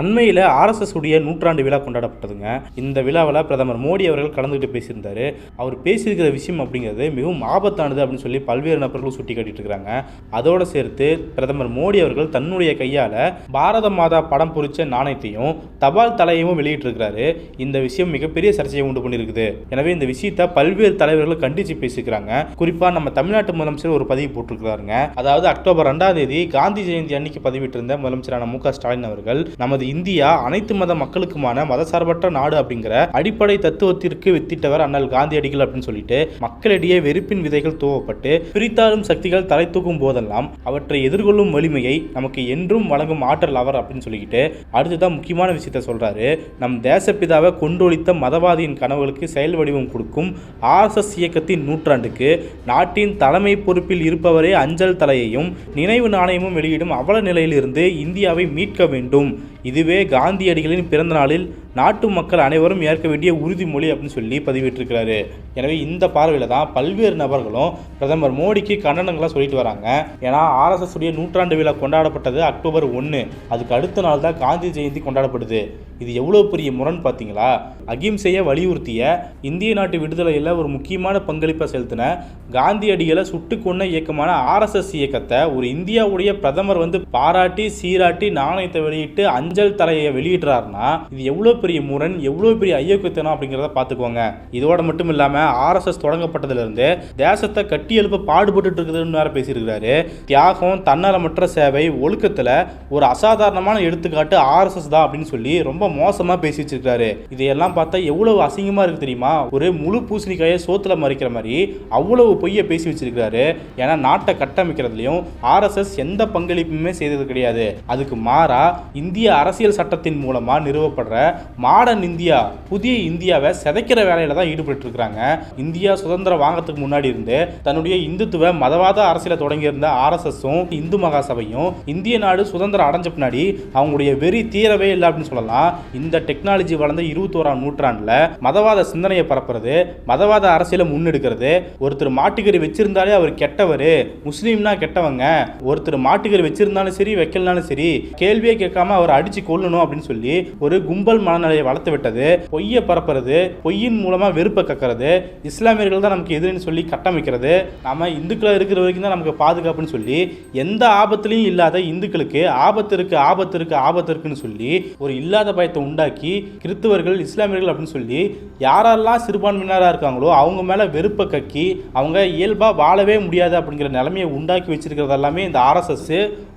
அண்மையில் ஆர்எஸ்எஸ் உடைய நூற்றாண்டு விழா கொண்டாடப்பட்டதுங்க. இந்த விழாவில் பிரதமர் மோடி அவர்கள் கலந்துக்கிட்டு பேசியிருந்தாரு. அவர் பேசியிருக்கிற விஷயம் அப்படிங்கிறது மிகவும் ஆபத்தானது அப்படின்னு சொல்லி பல்வேறு நபர்களும் சுட்டி காட்டிட்டு அதோடு சேர்த்து பிரதமர் மோடி அவர்கள் தன்னுடைய கையால் பாரத மாதா படம் பொறிச்ச நாணயத்தையும் தபால் தலையையும் வெளியிட்டிருக்கிறாரு. இந்த விஷயம் மிகப்பெரிய சர்ச்சையை உண்டு பண்ணியிருக்குது. எனவே இந்த விஷயத்தை பல்வேறு தலைவர்கள் கண்டித்து பேசியிருக்கிறாங்க. குறிப்பாக நம்ம தமிழ்நாட்டு முதலமைச்சர் ஒரு பதிவு போட்டிருக்கிறாருங்க. அதாவது அக்டோபர் ரெண்டாம் தேதி காந்தி ஜெயந்தி அன்னைக்கு பதிவிட்டிருந்த முதலமைச்சரான மு க ஸ்டாலின் அவர்கள் நமது இந்தியா அனைத்து மத மக்களுக்குமான மதசார்பற்ற நாடு அப்படிங்கிற அடிப்படை தத்துவத்திற்கு வித்திட்டவர் அண்ணல் காந்தியடிகள் அப்படின்னு சொல்லிட்டு மக்களிடையே வெறுப்பின் விதைகள் தூவப்பட்டு பிரித்தாளும் சக்திகள் தலை தூக்கும் போதெல்லாம் அவற்றை எதிர்கொள்ளும் வலிமையை நமக்கு என்றும் வழங்கும் ஆற்றல் அவர் அப்படின்னு சொல்லிக்கிட்டு அடுத்துதான் முக்கியமான விஷயத்த சொல்றாரு. நம் தேசப்பிதாவை கொண்டொழித்த மதவாதியின் கனவுகளுக்கு செயல் வடிவம் கொடுக்கும் ஆர்எஸ்எஸ் இயக்கத்தின் நூற்றாண்டுக்கு நாட்டின் தலைமை பொறுப்பில் இருப்பவரே அஞ்சல் தலையையும் நினைவு நாணயமும் வெளியிடும் அவல நிலையிலிருந்து இந்தியாவை மீட்க வேண்டும். இதுவே காந்தியடிகளின் பிறந்த நாளில் நாட்டு மக்கள் அனைவரும் ஏற்க வேண்டிய உறுதிமொழி அப்படின்னு சொல்லி பதிவிட்டிருக்கிறாரு. எனவே இந்த பார்வையில் தான் பல்வேறு நபர்களும் பிரதமர் மோடிக்கு கண்டனங்களாக சொல்லிட்டு வராங்க. ஏன்னா ஆர்எஸ்எஸ் உடைய நூற்றாண்டு விழா கொண்டாடப்பட்டது அக்டோபர் ஒன்று அதுக்கு அடுத்த நாள் தான் காந்தி ஜெயந்தி கொண்டாடப்படுது. இது எவ்வளோ பெரிய முரண் பார்த்தீங்களா? அகிம்சையை வலியுறுத்திய இந்திய நாட்டு விடுதலையில் ஒரு முக்கியமான பங்களிப்பை செலுத்தின காந்தியடிகளை சுட்டு கொண்ட இயக்கமான ஆர்எஸ்எஸ் இயக்கத்தை ஒரு இந்தியாவுடைய பிரதமர் வந்து பாராட்டி சீராட்டி நாணயத்தை வெளியிட்டு அஞ்சல் தலையை வெளியிடுறாருன்னா இது எவ்வளோ பெரிய முரண் எவ்வளோ பெரிய ஐயோக்கியத்தனம் அப்படிங்கிறத பார்த்துக்கோங்க. இதோட மட்டும் இல்லாமல் ஆர்எஸ்எஸ் தொடங்கப்பட்டதுலேருந்து தேசத்தை கட்டி எழுப்ப பாடுபட்டு இருக்குதுன்னு வேற பேசியிருக்கிறாரு. தியாகம் தன்னலமற்ற சேவை ஒழுக்கத்தில் ஒரு அசாதாரணமான எடுத்துக்காட்டு ஆர்எஸ்எஸ் தான் அப்படின்னு சொல்லி ரொம்ப மோசமாக பேசி வச்சிருக்காரு இதையெல்லாம் பார்த்தா எவ்வளவு அசிங்கமாக இருக்குது தெரியுமா? ஒரு முழு பூசணிக்காயை சோத்துல மறைக்கிற மாதிரி அவ்வளவு பொய்யை பேசி வச்சிருக்கிறாரு. ஏன்னா நாட்டை கட்டமைக்கிறதுலையும் ஆர்எஸ்எஸ் எந்த பங்களிப்புமே செய்தது கிடையாது. அதுக்கு மாறா இந்திய அரசியல் சட்டத்தின் மூலமாக நிறுவப்படுற மாடர்ன் இந்தியா புதிய இந்தியாவை சிதைக்கிற வேலையில தான் ஈடுபட்டு இருக்கிறாங்க இந்தியா சுதந்திரம் வாங்கறதுக்கு முன்னாடி இருந்து தன்னுடைய இந்துத்துவ மதவாத அரசியலை தொடங்கியிருந்த ஆர்எஸ்எஸும் இந்து மகாசபையும் இந்திய நாடு சுதந்திரம் அடைஞ்ச பின்னாடி அவங்களுடைய வெறி தீரவே இல்லை அப்படின்னு சொல்லலாம். இந்த டெக்னாலஜி வளர்ந்த இருபத்தோராம் நூற்றாண்டுல மதவாத சிந்தனையை பரப்புறது மதவாத அரசியலை முன்னெடுக்கிறது. ஒருத்தர் மாட்டுக்கறி வச்சிருந்தாலே அவர் கெட்டவர் முஸ்லீம்னா கெட்டவங்க. ஒருத்தர் மாட்டுக்கறி வச்சிருந்தாலும் சரி வைக்கலனாலும் சரி கேள்வியே கேட்காம அவர் அடிச்சு கொல்லணும் அப்படின்னு சொல்லி ஒரு கும்பல் மன மனநிலையை வளர்த்து விட்டது பொய்யை பரப்புறது பொய்யின் மூலமாக வெறுப்பை கக்கிறது இஸ்லாமியர்கள் தான் நமக்கு எதிரின்னு சொல்லி கட்டமைக்கிறது. நம்ம இந்துக்கள் இருக்கிற வரைக்கும் தான் நமக்கு பாதுகாப்புன்னு சொல்லி எந்த ஆபத்துலையும் இல்லாத இந்துக்களுக்கு ஆபத்து இருக்கு ஆபத்து இருக்கு ஆபத்து இருக்குன்னு சொல்லி ஒரு இல்லாத பயத்தை உண்டாக்கி கிறிஸ்துவர்கள் இஸ்லாமியர்கள் அப்படின்னு சொல்லி யாரெல்லாம் சிறுபான்மையினராக இருக்காங்களோ அவங்க மேலே வெறுப்பை கக்கி அவங்க இயல்பாக வாழவே முடியாது அப்படிங்கிற நிலைமையை உண்டாக்கி வச்சிருக்கிறது எல்லாமே இந்த ஆர்எஸ்எஸ்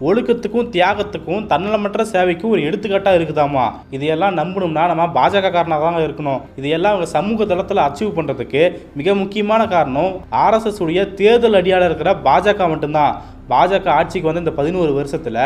ஒழுக்கத்துக்கும் தியாகத்துக்கும் தன்னலமற்ற சேவைக்கும் ஒரு எடுத்துக்காட்டாக இருக்குதாமா? இதையெல்லாம் நம்பணும்னா நம்ம பாஜக காரனாக தான் இருக்கணும். எல்லாம் அவங்க சமூக தளத்தில் அச்சீவ் பண்ணுறதுக்கு மிக முக்கியமான காரணம் ஆர்எஸ்எஸ் உடைய தேர்தல் அடியாளர் இருக்கிற பாஜக மட்டும்தான். பாஜக ஆட்சிக்கு வந்து இந்த பதினோரு வருஷத்தில்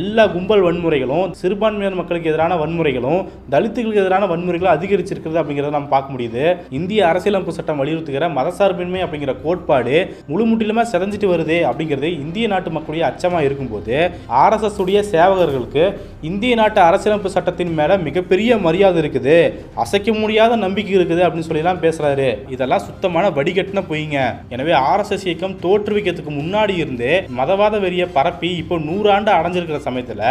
எல்லா கும்பல் வன்முறைகளும் சிறுபான்மையினர் மக்களுக்கு எதிரான வன்முறைகளும் தலித்துகளுக்கு எதிரான வன்முறைகளும் அதிகரிச்சிருக்கிறது அப்படிங்கிறத நம்ம பார்க்க முடியுது. இந்திய அரசியலமைப்பு சட்டம் வலியுறுத்துகிற மதசார்பின்மை அப்படிங்கிற கோட்பாடு முழு முற்றிலுமே செதஞ்சிட்டு வருது அப்படிங்கிறது இந்திய நாட்டு மக்களுடைய அச்சமாக இருக்கும்போது ஆர்எஸ்எஸ் உடைய சேவகர்களுக்கு இந்திய நாட்டு அரசியலமைப்பு சட்டத்தின் மேலே மிகப்பெரிய மரியாதை இருக்குது. அசைக்க முடியாத நம்பிக்கை இருக்குது அப்படின்னு சொல்லிலாம் பேசுறாரு. இதெல்லாம் சுத்தமான வடிகட்டின பொய்ங்க. எனவே ஆர்எஸ்எஸ் இயக்கம் தோற்றுவிக்கிறதுக்கு முன்னாடி இருந்தே மதவாத வெறியை பரப்பி இப்போ நூறாண்டு அடைஞ்சிருக்கிற சமயத்தில்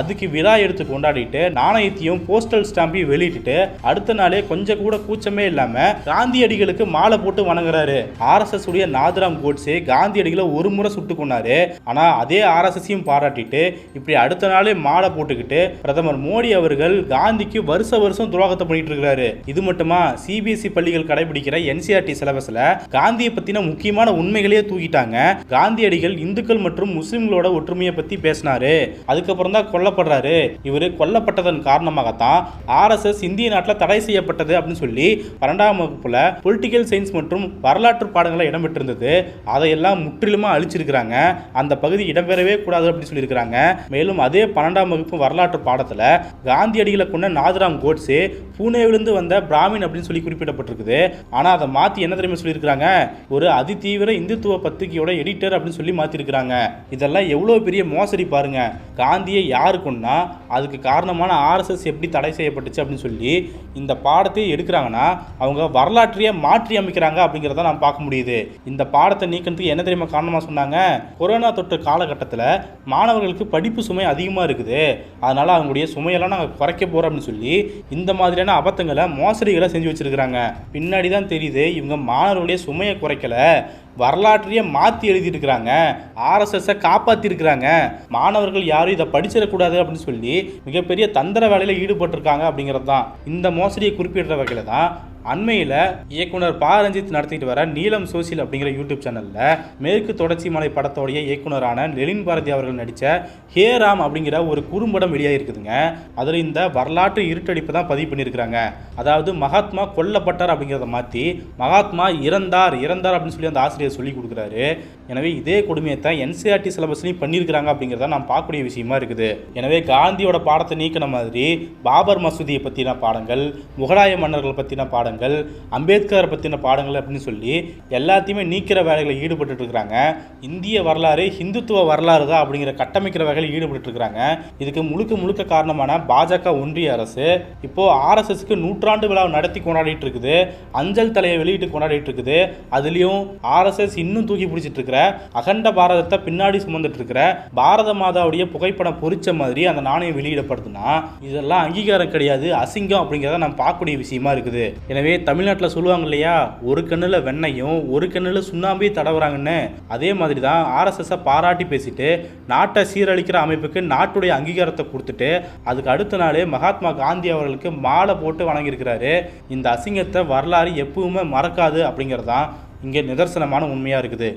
அதுக்கு விழா எடுத்து கொண்டாடிட்டு நாணயத்தையும் போஸ்டல் ஸ்டாம்பையும் வெளியிட்டு அடுத்த நாளே கொஞ்சம் கூட கூச்சமே இல்லாமல் காந்தியடிகளுக்கு மாலை போட்டு வணங்குறாரு. ஆர்எஸ்எஸ் உடைய நாதராம் கோட்ஸே காந்தியடிகளை ஒரு முறை சுட்டு கொண்டாரு ஆனால் அதே ஆர்எஸ்எஸையும் பாராட்டிட்டு இப்படி அடுத்த நாளே மாலை போட்டுக்கிட்டு பிரதமர் மோடி அவர்கள் காந்திக்கு வருஷ வருஷம் துரோகத்தை பண்ணிட்டு இருக்கிறாரு. இது மட்டுமா சிபிஎஸ்இ பள்ளிகள் கடைபிடிக்கிற என்சிஆர்டி சிலபஸ்ல காந்தியை பத்தின முக்கியமான உண்மைகளையே தூக்கிட்டாங்க. காந்தியடிகள் இந்துக்கள் இந்துக்கள் மற்றும் முஸ்லிம்களோட ஒற்றுமையை பத்தி பேசினாரு. அதுக்கப்புறம் தான் கொல்லப்படுறாரு. இவர் கொல்லப்பட்டதன் காரணமாகத்தான் ஆர்எஸ்எஸ் இந்திய நாட்டில் தடை செய்யப்பட்டது அப்படின்னு சொல்லி பன்னெண்டாம் வகுப்புல பொலிட்டிக்கல் சயின்ஸ் மற்றும் வரலாற்று பாடங்களை இடம்பெற்றிருந்தது. அதையெல்லாம் முற்றிலுமா அழிச்சிருக்கிறாங்க. அந்த பகுதி இடம்பெறவே கூடாது அப்படின்னு சொல்லியிருக்கிறாங்க. மேலும் அதே பன்னெண்டாம் வகுப்பு வரலாற்று பாடத்தில் காந்தியடிகளை கொண்ட நாதராம் கோட்ஸே பூனேவிலிருந்து வந்த பிராமின் அப்படின்னு சொல்லி குறிப்பிடப்பட்டிருக்குது. ஆனால் அதை மாற்றி என்ன தெரியுமா சொல்லியிருக்கிறாங்க? ஒரு அதிதீவிர இந்துத்துவ பத்திரிகையோட எடிட்டர் அப்படின்னு சொல்லி மாற்றிருக்கிறாங்க இருக்கிறாங்க இதெல்லாம் எவ்வளோ பெரிய மோசடி பாருங்க. காந்தியை யார் கொண்டா அதுக்கு காரணமான ஆர்எஸ்எஸ் எப்படி தடை செய்யப்பட்டுச்சு அப்படின்னு சொல்லி இந்த பாடத்தை எடுக்கிறாங்கன்னா அவங்க வரலாற்றையே மாற்றி அமைக்கிறாங்க அப்படிங்கிறத நாம் பார்க்க முடியுது. இந்த பாடத்தை நீக்கிறதுக்கு என்ன தெரியுமா காரணமாக சொன்னாங்க? கொரோனா தொற்று காலகட்டத்தில் மாணவர்களுக்கு படிப்பு சுமை அதிகமாக இருக்குது. அதனால் அவங்களுடைய சுமையெல்லாம் நாங்கள் குறைக்க போகிறோம் அப்படின்னு சொல்லி இந்த மாதிரியான அபத்தங்களை மோசடிகளை செஞ்சு வச்சிருக்கிறாங்க. பின்னாடி தான் தெரியுது இவங்க மாணவர்களுடைய சுமையை குறைக்கல வரலாற்றையே மாற்றி எழுதியிருக்கிறாங்க ஆர்எஸ்எஸ்ஸை காப்பாற்றிருக்கிறாங்க மாணவர்கள் யாரும் இதை படிச்சிடக்கூடாது அப்படின்னு சொல்லி மிகப்பெரிய தந்திர வேலையில் ஈடுபட்டிருக்காங்க அப்படிங்கிறது தான் இந்த மோசடியை குறிப்பிடுற வகையில் தான் அண்மையில் இயக்குனர் பா ரஞ்சித் நடத்திட்டு வர நீலம் சோசியல் அப்படிங்கிற யூடியூப் சேனலில் மேற்கு தொடர்ச்சி மலை படத்தோடைய இயக்குனரான லெலின் பாரதி அவர்கள் நடித்த ஹே ராம் அப்படிங்கிற ஒரு குறும்படம் வெளியாகிருக்குதுங்க அதில் இந்த வரலாற்று இருட்டடிப்பு தான் பதிவு பண்ணியிருக்கிறாங்க. அதாவது மகாத்மா கொல்லப்பட்டார் அப்படிங்கிறத மாற்றி மகாத்மா இறந்தார் இறந்தார் அப்படின்னு சொல்லி அந்த ஆசிரியர் சொல்லி கொடுக்குறாரு. எனவே இதே கொடுமையத்தை என்சிஆர்டி சிலபஸ்லையும் பண்ணியிருக்கிறாங்க அப்படிங்கிறத நான் பார்க்கக்கூடிய விஷயமா இருக்குது. எனவே காந்தியோட பாடத்தை நீக்கின மாதிரி பாபர் மசூதியை பற்றின பாடங்கள் முகலாய மன்னர்கள் பற்றின பாடங்கள் அம்பேத்கரை பற்றின பாடங்கள் அப்படின்னு சொல்லி எல்லாத்தையுமே நீக்கிற வேலைகளை ஈடுபட்டு இருக்கிறாங்க இந்திய வரலாறு ஹிந்துத்துவ வரலாறு தான் அப்படிங்கிற கட்டமைக்கிற வகையில் ஈடுபட்டு இருக்கிறாங்க இதுக்கு முழுக்க முழுக்க காரணமான பாஜக ஒன்றிய அரசு இப்போ ஆர்எஸ்எஸ்க்கு நூற்றாண்டு விழா நடத்தி கொண்டாடிட்டு இருக்குது அஞ்சல் தலையை வெளியிட்டு கொண்டாடிட்டு இருக்குது அதுலேயும் ஆர்எஸ்எஸ் இன்னும் தூக்கி பிடிச்சிட்டு இருக்கிற அகண்ட பாரதத்தை பின்னாடி சுமந்துட்டு இருக்கிற பாரத மாதாவுடைய புகைப்படம் பொறிச்ச மாதிரி அந்த நாணயம் வெளியிடப்படுதுன்னா இதெல்லாம் அங்கீகாரம் கிடையாது அசிங்கம் அப்படிங்கிறத நம்ம பார்க்கக்கூடிய விஷயமா இருக்குது. எனவே தமிழ்நாட்டில் சொல்லுவாங்க இல்லையா? ஒரு கண்ணில் வெண்ணையும் ஒரு கண்ணில் சுண்ணாம்பையும் தடவுறாங்கன்னு. அதே மாதிரி தான் ஆர்எஸ்எஸ்ஸை பாராட்டி பேசிட்டு நாட்டை சீரழிக்கிற அமைப்புக்கு நாட்டுடைய அங்கீகாரத்தை கொடுத்துட்டு அதுக்கு அடுத்த நாள் மகாத்மா காந்தி அவர்களுக்கு மாலை போட்டு வணங்கியிருக்கிறாரு. இந்த அசிங்கத்தை வரலாறு எப்பவுமே மறக்காது அப்படிங்கிறது தான் இங்கே நிதர்சனமான உண்மையாக இருக்குது.